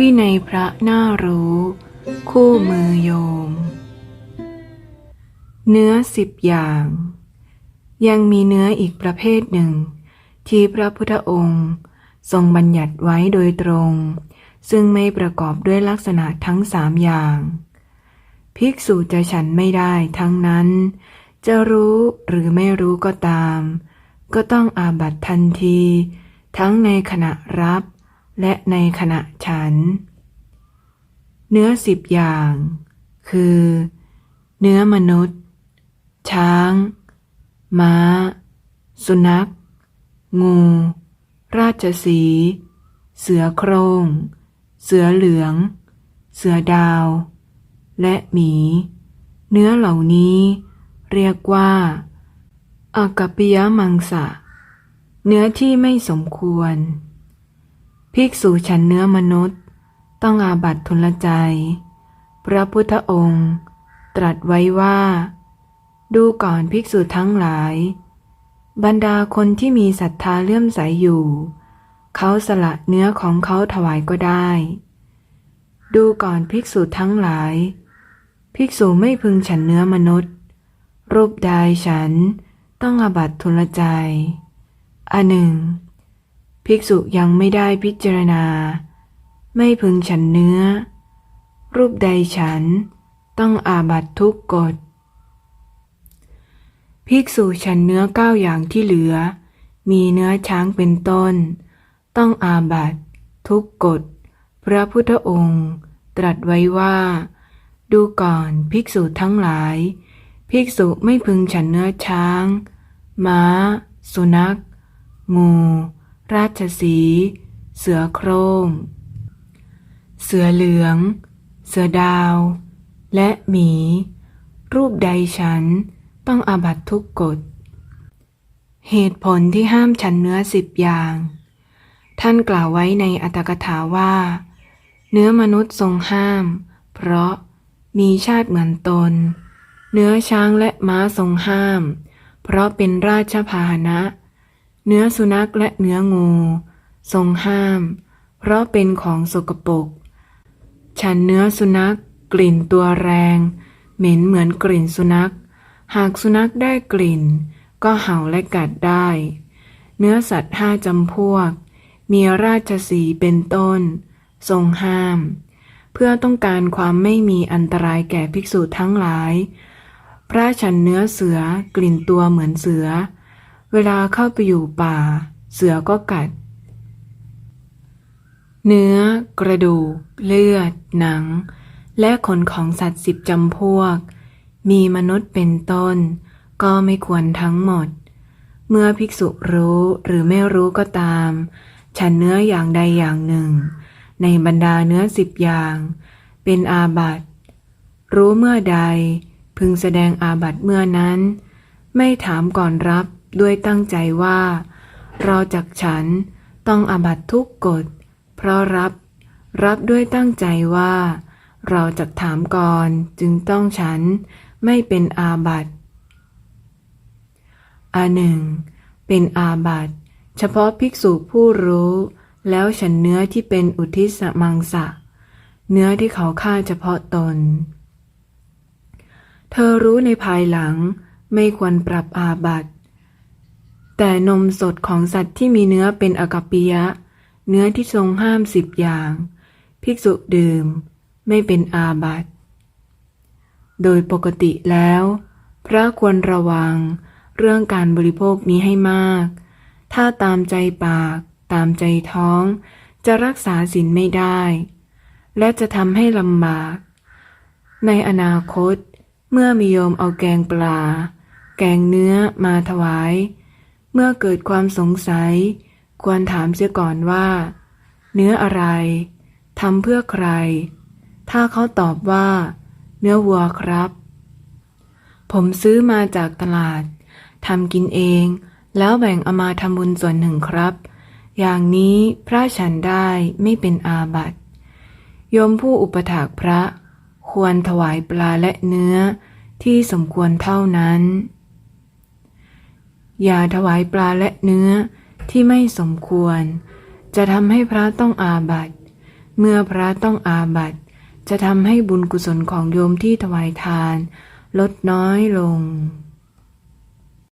วินัยพระน่ารู้ คู่มือโยม เนื้อสิบอย่าง ยังมีเนื้ออีกประเภทหนึ่ง ที่พระพุทธองค์ ทรงบัญญัติไว้โดยตรง ซึ่งไม่ประกอบด้วยลักษณะทั้งสามอย่าง ภิกษุจะฉันไม่ได้ทั้งนั้น จะรู้หรือไม่รู้ก็ตาม ก็ต้องอาบัตทันที ทั้งในขณะรับ และในขณะฉัน เนื้อสิบอย่าง คือ เนื้อมนุษย์ ช้าง ม้า สุนัข งู ราชสี เสือโครง่ง เสือเหลือง เสือดาว และหมี เนื้อเหล่านี้ เรียกว่าอากัปปิยมังสะ เนื้อที่ไม่สมควร ภิกษุฉันเนื้อมนุษย์ ต้องอาบัตทุลใจ พระพุทธองค์ ตรัสไว้ว่า ดูก่อนภิกษุทั้งหลาย บรรดาคนที่มีศรัทธาเลื่อมใสอยู่ เขาสละเนื้อของเขาถวายก็ได้ ดูก่อนภิกษุทั้งหลาย ภิกษุไม่พึงฉันเนื้อมนุษย์ รูปใดฉันต้องอาบัตทุลใจอันหนึ่ง ภิกษุยังไม่ได้พิจารณา ไม่พึงฉันเนื้อ รูปใดฉันต้องอาบัตทุกกฎ ภิกษุฉันเนื้อเก้าอย่างที่เหลือ มีเนื้อช้างเป็นต้น ต้องอาบัตทุกกฎ พระพุทธองค์ ตรัสไว้ว่า ดูก่อนภิกษุทั้งหลาย ภิกษุไม่พึงฉันเนื้อช้าง ม้า สุนัข งู ราชสี เสือโครง่ง เสือเหลือง เสือดาว และหมี รูปใดฉันต้องอาบัตทุกกฎ เหตุผลที่ห้ามฉันเนื้อสิบอย่าง ท่านกล่าวไว้ในอัตถกถาว่า เนื้อมนุษย์ทรงห้าม เพราะมีชาติเหมือนตน เนื้อช้างและม้าทรงห้าม เพราะเป็นราชพาหนะ เนื้อสุนัขและเนื้องู ทรงห้าม เพราะเป็นของสกปรก ฉันเนื้อสุนัขกลิ่นตัวแรง เหม็นเหมือนกลิ่นสุนัข หากสุนัขได้กลิ่น ก็เห่าและกัดได้ เนื้อสัตว์ห้าจำพวก มีราชสีเป็นต้น ทรงห้าม เพื่อต้องการความไม่มีอันตรายแก่ภิกษุทั้งหลาย พระฉันเนื้อเสือกลิ่นตัวเหมือนเสือ เวลาเข้าไปอยู่ป่า เสือก็กัด เนื้อ กระดูก เลือด หนัง และขนของสัตว์สิบจำพวก มีมนุษย์เป็นต้น ก็ไม่ควรทั้งหมด เมื่อภิกษุรู้หรือไม่รู้ก็ตาม ฉันเนื้ออย่างใดอย่างหนึ่ง ในบรรดาเนื้อสิบอย่าง เป็นอาบัติรู้เมื่อใด พึงแสดงอาบัติเมื่อนั้น ไม่ถามก่อนรับ ด้วยตั้งใจว่า เราจากฉันต้องอาบัตทุกกฎ เพราะรับ รับด้วยตั้งใจว่า เราจะถามก่อนจึงต้องฉันไม่เป็นอาบัตอันหนึ่ง เป็นอาบัตเฉพาะภิกษุผู้รู้ แล้วฉันเนื้อที่เป็นอุทิสมังสะ เนื้อที่เขาฆ่าเฉพาะตน เธอรู้ในภายหลังไม่ควรปรับอาบัติ แต่นมสดของสัตว์ที่มีเนื้อเป็นอกัปปิยะ เนื้อที่ทรงห้ามสิบอย่าง ภิกษุดื่ม ไม่เป็นอาบัติ โดยปกติแล้ว พระควรระวังเรื่องการบริโภคนี้ให้มาก ถ้าตามใจปาก ตามใจท้อง จะรักษาศีลไม่ได้ และจะทำให้ลำบาก ในอนาคต เมื่อมีโยมเอาแกงปลา แกงเนื้อมาถวาย เมื่อเกิดความสงสัย ควรถามเสียก่อนว่า เนื้ออะไรทำเพื่อใคร ถ้าเขาตอบว่า เนื้อวัวครับ ผมซื้อมาจากตลาดทำกินเอง แล้วแบ่งเอามาทำบุญส่วนหนึ่งครับ อย่างนี้พระฉันได้ไม่เป็นอาบัติโยมผู้อุปถากพระ ควรถวายปลาและเนื้อที่สมควรเท่านั้น อย่าถวายปลาและเนื้อที่ไม่สมควร จะทำให้พระต้องอาบัติเมื่อพระต้องอาบัติจะทำให้บุญกุศลของโยมที่ถวายทาน ลดน้อยลง